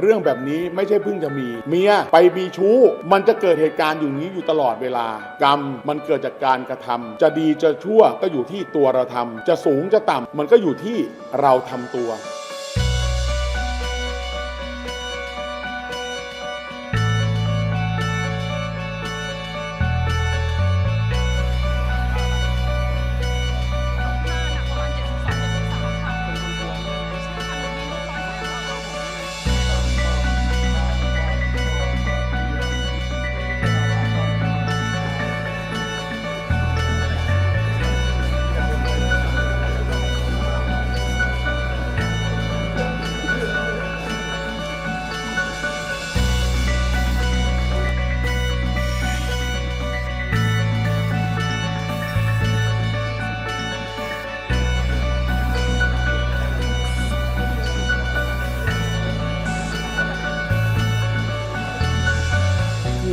เรื่องแบบนี้ไม่ใช่เพิ่งจะมี เมียไปมีชู้ มันจะเกิดเหตุการณ์อยู่นี้อยู่ตลอดเวลา กรรมมันเกิดจากการกระทำจะดีจะชั่วก็อยู่ที่ตัวเราทำจะสูงจะต่ำมันก็อยู่ที่เราทำตัว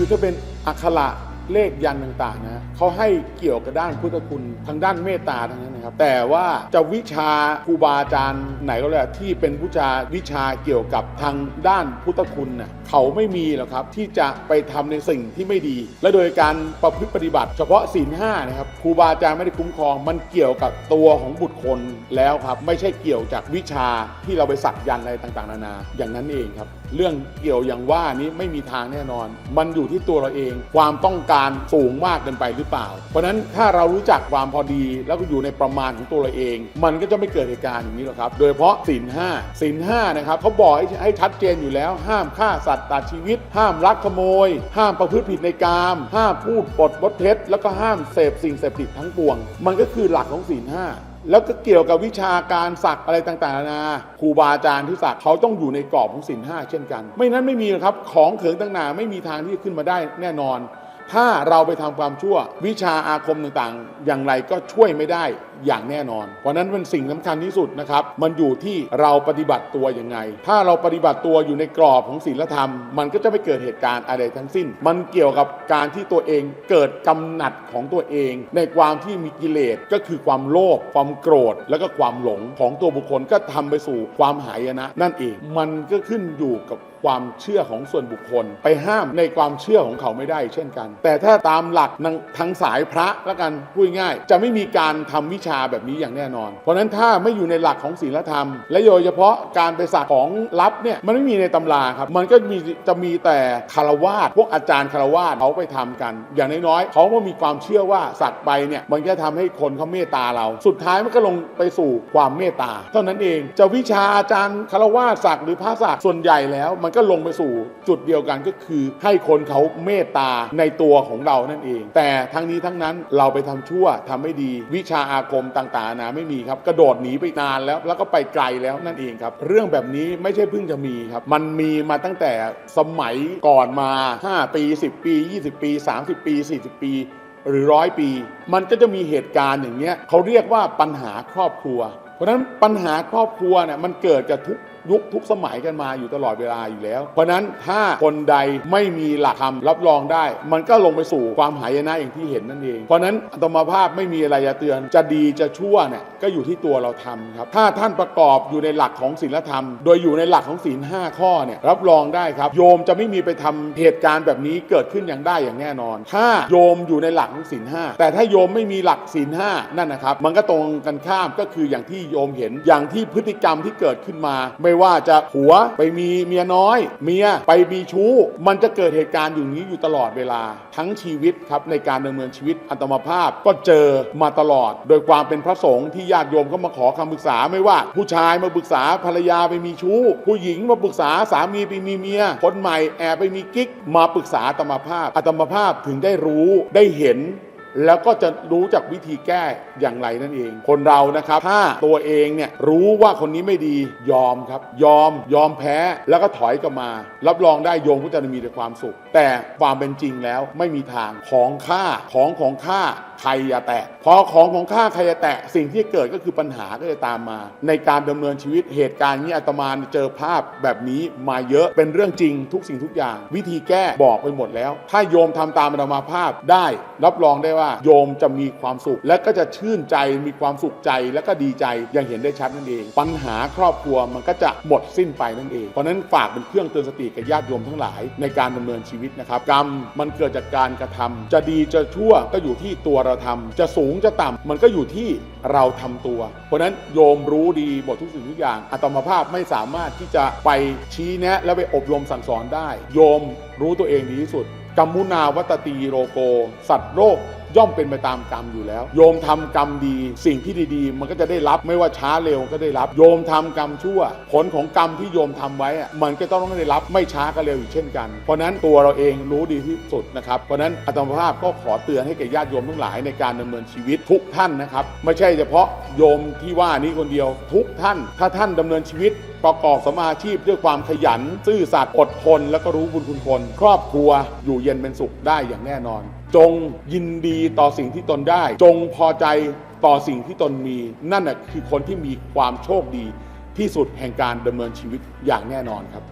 คือถ้าเป็นอักขระเลขยันต่างๆนะเขาให้เกี่ยวกับด้านพุทธคุณทางด้านเมตตาทั้งนั้นนะครับ แต่ว่าจะวิชาครูบาอาจารย์ไหนก็แล้วที่เป็นวิชาวิชาเกี่ยวกับทางด้านพุทธคุณน่ะเขาไม่มีหรอกครับที่จะไปทำในสิ่งที่ไม่ดี และโดยการประพฤติปฏิบัติ เฉพาะศีลห้านะครับครูบาอาจารย์ไม่ได้คุ้มครองมันเกี่ยวกับตัวของบุตรคนแล้วครับไม่ใช่เกี่ยวจากวิชาที่เราไปสักยันต์อะไรต่างๆ นานา อย่างนั้นเองครับเรื่องเกี่ยวอย่างว่านี้ไม่มีทางแน่นอน มันอยู่ที่ตัวเราเอง ความต้องการสูงมากเกินไปหรือเปล่า เพราะฉะนั้นถ้าเรารู้จักความพอดีแล้วก็อยู่ในประมาณของตัวเราเอง มันก็จะไม่เกิดเหตุการณ์อย่างนี้หรอกครับ โดยเฉพาะศีลห้าศีลห้านะครับเขาบอกให้ใหชัดเจนอยู่แล้ว ห้ามฆ่าสัตว์ตัดชีวิต ห้ามลักขโมย ห้ามประพฤติผิดในกามห้ามพูดปดบดเท็จแล้วก็ห้ามเสพสิ่งเสพติดทั้งปวง มันก็คือหลักของศีลห้า แล้วก็เกี่ยวกับวิชาการสักอะไรต่างๆนานาครูบาอาจารย์ที่สักเขาต้องอยู่ในกรอบของศีลห้าเช่นกัน ไม่นั้นไม่มีครับของเขิงต่างๆไม่มีทางที่จะขึ้นมาได้แน่นอน ถ้าเราไปทำความชั่ว วิชาอาคมต่างๆ อย่างไรก็ช่วยไม่ได้อย่างแน่นอน เพราะนั้นเป็นสิ่งสำคัญที่สุดนะครับ มันอยู่ที่เราปฏิบัติตัวยังไง ถ้าเราปฏิบัติตัวอยู่ในกรอบของศีลธรรม มันก็จะไม่เกิดเหตุการณ์อะไรทั้งสิ้น มันเกี่ยวกับการที่ตัวเองเกิดกำหนัดของตัวเอง ในความที่มีกิเลสก็คือความโลภความโกรธ แล้วก็ความหลงของตัวบุคคลก็ทำไปสู่ความหายนะ นั่นเองมันก็ขึ้นอยู่กับความเชื่อของส่วนบุคคล ไปห้ามในความเชื่อของเขาไม่ได้เช่นกัน แต่ถ้าตามหลักทางทางสายพระแล้วกันพูดง่าย จะไม่มีการทำวิชาแบบนี้อย่างแน่นอน เพราะฉะนั้นถ้าไม่อยู่ในหลักของศีลธรรม และโดยเฉพาะการไปสักของลับเนี่ยมันไม่มีในตำราครับ มันก็มีจะมีแต่คารวาสพวกอาจารย์คารวาสเขาไปทำกัน อย่างน้อยๆเขาก็มีความเชื่อว่าสักไปเนี่ยมันก็ทำให้คนเขาเมตตาเรา สุดท้ายมันก็ลงไปสู่ความเมตตา เท่านั้นเองจะวิชาอาจารย์คารวาสสักหรือพระสักส่วนใหญ่แล้วมันก็ลงไปสู่จุดเดียวกันก็คือ ให้คนเขาเมตตาในตัวของเรานั่นเอง แต่ทั้งนี้ทั้งนั้นเราไปทำชั่วทำไม่ดี วิชาอาคมต่างๆนะไม่มีครับ กระโดดหนีไปนานแล้ว แล้วก็ไปไกลแล้วนั่นเองครับ เรื่องแบบนี้ไม่ใช่เพิ่งจะมีครับ มันมีมาตั้งแต่สมัยก่อนมา 5 ปี 10 ปี 20 ปี 30 ปี 40 ปี หรือร้อยปี มันก็จะมีเหตุการณ์อย่างเงี้ยเขาเรียกว่าปัญหาครอบครัว เพราะนั้นปัญหาครอบครัวเนี่ยมันเกิดกับทุกยุคทุกสมัยกันมาอยู่ตลอดเวลาอยู่แล้ว เพราะนั้นถ้าคนใดไม่มีหลักธรรมรับรองได้ มันก็ลงไปสู่ความหายนะอย่างที่เห็นนั่นเอง เพราะนั้นอัตมภาพไม่มีอะไรจะเตือนจะดีจะชั่วเนี่ยก็อยู่ที่ตัวเราทำครับ ถ้าท่านประกอบอยู่ในหลักของศีลธรรม โดยอยู่ในหลักของศีลห้าข้อเนี่ยรับรองได้ครับ โยมจะไม่มีไปทำเหตุการณ์แบบนี้เกิดขึ้นอย่างได้อย่างแน่นอน ถ้าโยมอยู่ในหลักของศีลห้าแต่ถ้าโยมไม่มีหลักศีลห้านั่นนะครับมันก็ตรงกันข้ามก็คืออย่างที่โยมเห็น อย่างที่พฤติกรรมที่เกิดขึ้นมา ไม่ว่าจะผัวไปมีเมียน้อย เมียไปมีชู้ มันจะเกิดเหตุการณ์อยู่นี้อยู่ตลอดเวลา ทั้งชีวิตครับในการดำเนินชีวิตอัตมภาพก็เจอมาตลอด โดยความเป็นพระสงฆ์ที่ญาติโยมก็มาขอคำปรึกษาไม่ว่า ผู้ชายมาปรึกษาภรรยาไปมีชู้ ผู้หญิงมาปรึกษาสามีไปมีเมียคนใหม่แอบไปมีกิ๊กมาปรึกษาอัตมภาพอัตมภาพถึงได้รู้ได้เห็น แล้วก็จะรู้จักวิธีแก้อย่างไรนั่นเอง คนเรานะครับ ถ้าตัวเองเนี่ยรู้ว่าคนนี้ไม่ดียอมครับ ยอมยอมแพ้แล้วก็ถอยกลับมา รับรองได้โยมก็จะมีแต่ความสุข แต่ความเป็นจริงแล้วไม่มีทางของค่าของของค่าใครอย่าแตะ พอของของข้าใครจะแตะสิ่งที่เกิดก็คือปัญหาก็จะตามมา ในการดำเนินชีวิตเหตุการณ์นี้อาตมาเจอภาพแบบนี้มาเยอะเป็นเรื่องจริงทุกสิ่งทุกอย่าง วิธีแก้บอกไปหมดแล้ว ถ้าโยมทำตามอาตมาภาพได้ รับรองได้ว่า โยมจะมีความสุข และก็จะชื่นใจมีความสุขใจและก็ดีใจอย่างเห็นได้ชัดนั่นเอง ปัญหาครอบครัวมันก็จะหมดสิ้นไปนั่นเองเพราะฉะนั้นฝากเป็นเครื่องเตือนสติกับญาติโยมทั้งหลาย ในการดำเนินชีวิตนะครับกรรมมันเกิดจากการกระทำจะดีจะชั่วก็อยู่ที่ตัวเราทำจะสูงจะต่ำมันก็อยู่ที่เราทำตัว เพราะฉะนั้นโยมรู้ดีหมดทุกสิ่งทุกอย่างอัตมภาพไม่สามารถที่จะไปชี้แนะและไปอบรมสั่งสอนได้ โยมรู้ตัวเองดีที่สุดกัมมุนาวัตตีโรโก สัตว์โลก ย่อมเป็นไปตามกรรมอยู่แล้ว โยมทำกรรมดี สิ่งที่ดีๆ มันก็จะได้รับไม่ว่าช้าเร็วก็ได้รับ โยมทำกรรมชั่ว ผลของกรรมที่โยมทำไว้อะมันก็ต้องได้รับไม่ช้าก็เร็วอีกเช่นกัน เพราะนั้นตัวเราเองรู้ดีที่สุดนะครับ เพราะนั้นอาตมาภาพก็ขอเตือนให้แก่ญาติโยมทั้งหลายในการดำเนินชีวิตทุกท่านนะครับ ไม่ใช่เฉพาะโยมที่ว่านี้คนเดียว ทุกท่าน ถ้าท่านดำเนินชีวิตประกอบสมาอาชีพด้วยความขยัน ซื่อสัตย์อดทน แล้วก็รู้บุญคุณคน ครอบครัวอยู่เย็นเป็นสุขได้อย่างแน่นอน จงยินดีต่อสิ่งที่ตนได้ จงพอใจต่อสิ่งที่ตนมี นั่นน่ะคือคนที่มีความโชคดีที่สุดแห่งการดำเนินชีวิตอย่างแน่นอนครับ